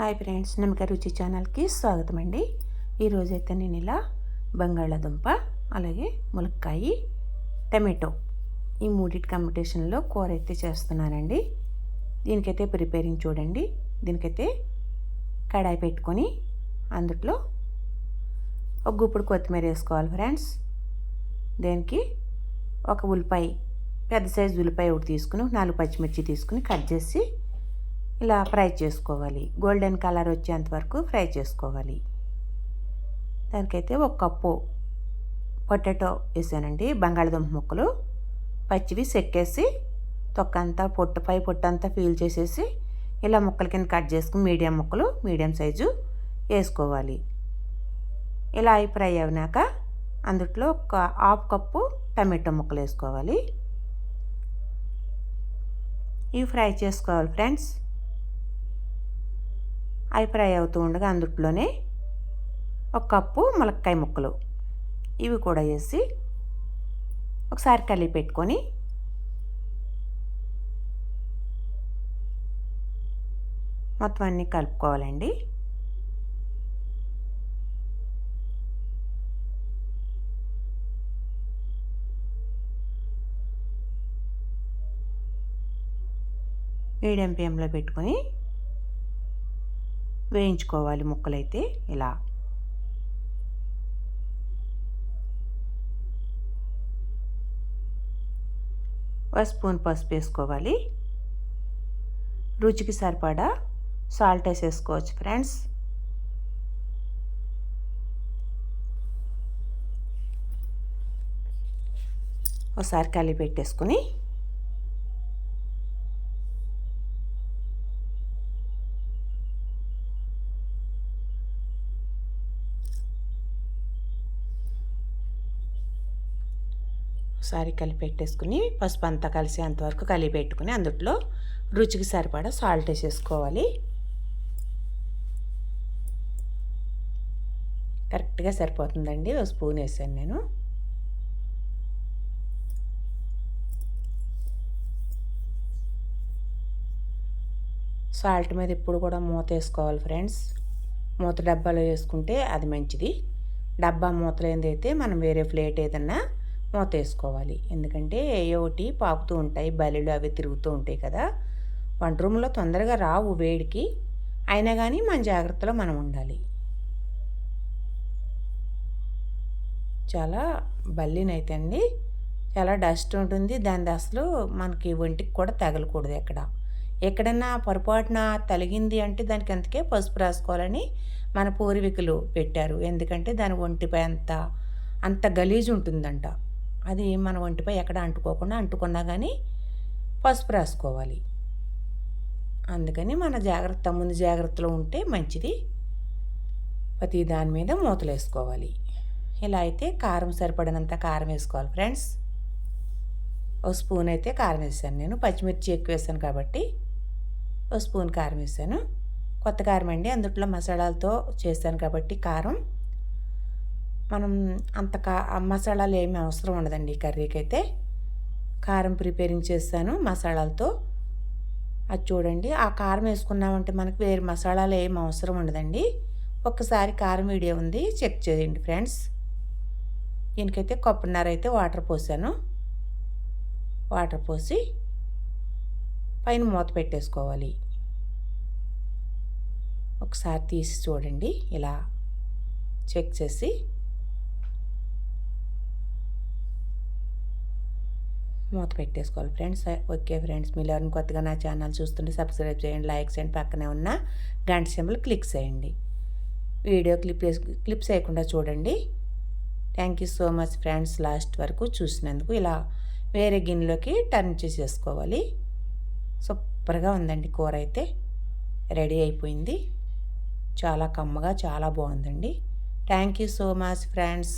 Hi friends నమ్మక రుచి ఛానల్కి స్వాగతం అండి ఈరోజైతే నేను ఇలా బంగాళాదుంప అలాగే ములక్కాయ టమాటో ఈ మూడింటి కాంపిటీషన్లో కూర అయితే చేస్తున్నానండి. దీనికైతే ప్రిపేరింగ్ చూడండి. దీనికైతే కడాయి పెట్టుకొని అందులో ఒక గుప్పుడు కొత్తిమీర వేసుకోవాలి ఫ్రెండ్స్. దానికి ఒక ఉల్లిపాయ పెద్ద సైజు ఉల్లిపాయ ఒకటి తీసుకుని నాలుగు పచ్చిమిర్చి తీసుకుని కట్ చేసి ఇలా ఫ్రై చేసుకోవాలి. గోల్డెన్ కలర్ వచ్చేంత వరకు ఫ్రై చేసుకోవాలి. దానికైతే ఒక కప్పు పొటాటో వేసానండి. బంగాళదుంప ముక్కలు పచ్చివి సెక్కేసి తొక్కంతా పొట్టుపై పొట్టంతా ఫీల్ చేసేసి ఇలా ముక్కల కింద కట్ చేసుకుని మీడియం ముక్కలు మీడియం సైజు వేసుకోవాలి. ఇలా అయి ఫ్రై అయినాక అందుట్లో ఒక హాఫ్ కప్పు టమాటో ముక్కలు వేసుకోవాలి. ఇవి ఫ్రై చేసుకోవాలి ఫ్రెండ్స్. అవి ఫ్రై అవుతూ ఉండగా అందుట్లోనే ఒక కప్పు ములక్కాయ ముక్కలు. ఇవి కూడా వేసి ఒకసారి కలిపి పెట్టుకొని మొత్తం అన్నీ కలుపుకోవాలండి. మీడియం ఫ్లేమ్లో పెట్టుకొని వేయించుకోవాలి ముక్కలైతే ఇలా. ఒక స్పూన్ పసుపు వేసుకోవాలి. రుచికి సరిపడా సాల్ట్ వేసేసుకోవచ్చు ఫ్రెండ్స్. ఒకసారి కలిపి పెట్టేసుకుని ఒకసారి కలిపెట్టేసుకుని పసుపు అంతా కలిసి అంతవరకు కలిపెట్టుకుని అందుట్లో రుచికి సరిపడా సాల్ట్ వేసేసుకోవాలి. కరెక్ట్గా సరిపోతుందండి. ఒక స్పూన్ వేసాను నేను. సాల్ట్ మీద ఇప్పుడు కూడా మూత వేసుకోవాలి ఫ్రెండ్స్. మూత డబ్బాలో వేసుకుంటే అది మంచిది. డబ్బా మూతలేందైతే మనం వేరే ప్లేట్ ఏదన్నా మూత వేసుకోవాలి ఎందుకంటే ఏ ఒకటి పాకుతూ ఉంటాయి బలిలు అవి తిరుగుతూ ఉంటాయి కదా. వంట రూమ్లో తొందరగా రావు వేడికి. అయినా కానీ మన జాగ్రత్తలో మనం ఉండాలి. చాలా బల్లినైతే అండి. చాలా డస్ట్ ఉంటుంది. దాని అసలు మనకి ఒంటికి కూడా తగలకూడదు ఎక్కడ. ఎక్కడన్నా పొరపాటున తలిగింది అంటే దానికి అందుకే పసుపు రాసుకోవాలని మన పూర్వీకులు పెట్టారు. ఎందుకంటే దాని ఒంటిపై అంత అంత గలీజ్ ఉంటుందంట అది మన ఒంటిపై ఎక్కడ అంటుకోకుండా అంటుకున్నా కానీ పసుపు రాసుకోవాలి. అందుకని మన జాగ్రత్త ముందు జాగ్రత్తలో ఉంటే మంచిది. ప్రతి దాని మీద మూతలు వేసుకోవాలి ఇలా అయితే కారం సరిపడినంత కారం వేసుకోవాలి ఫ్రెండ్స్. ఒక స్పూన్ అయితే కారం వేసాను నేను. పచ్చిమిర్చి ఎక్కువ వేసాను కాబట్టి ఒక స్పూన్ కారం వేసాను. కొత్త కారం అండి. అందుట్లో మసాలాలతో చేశాను కాబట్టి కారం. మనం అంత కా మసాలాలు ఏమి అవసరం ఉండదండి ఈ కర్రీకి అయితే కారం ప్రిపేరింగ్ చేస్తాను మసాలాలతో. అది చూడండి ఆ కారం వేసుకున్నామంటే మనకి వేరే మసాలాలు ఏం అవసరం ఉండదండి. ఒక్కసారి కారం వీడియో ఉంది చెక్ చేయండి ఫ్రెండ్స్. దీనికైతే కొబ్బరిన్నర అయితే వాటర్ పోసాను. వాటర్ పోసి పైన మూత పెట్టేసుకోవాలి. ఒకసారి తీసి చూడండి ఇలా చెక్ చేసి మూత పెట్టేసుకోవాలి ఫ్రెండ్స్. ఓకే ఫ్రెండ్స్ మీరు ఎవరిని కొత్తగా నా ఛానల్ చూస్తుంటే సబ్స్క్రైబ్ చేయండి లైక్స్ చేయండి పక్కనే ఉన్న గంట సింబల్ క్లిక్ చేయండి. వీడియో క్లిప్ క్లిప్ చేయకుండా చూడండి. Thank you so much friends. Last వరకు చూసినందుకు ఇలా వేరే గిన్నెలోకి టర్న్ చేసేసుకోవాలి. సూపర్గా ఉందండి కూర అయితే. రెడీ అయిపోయింది. చాలా కమ్మగా చాలా బాగుందండి. Thank you so much friends.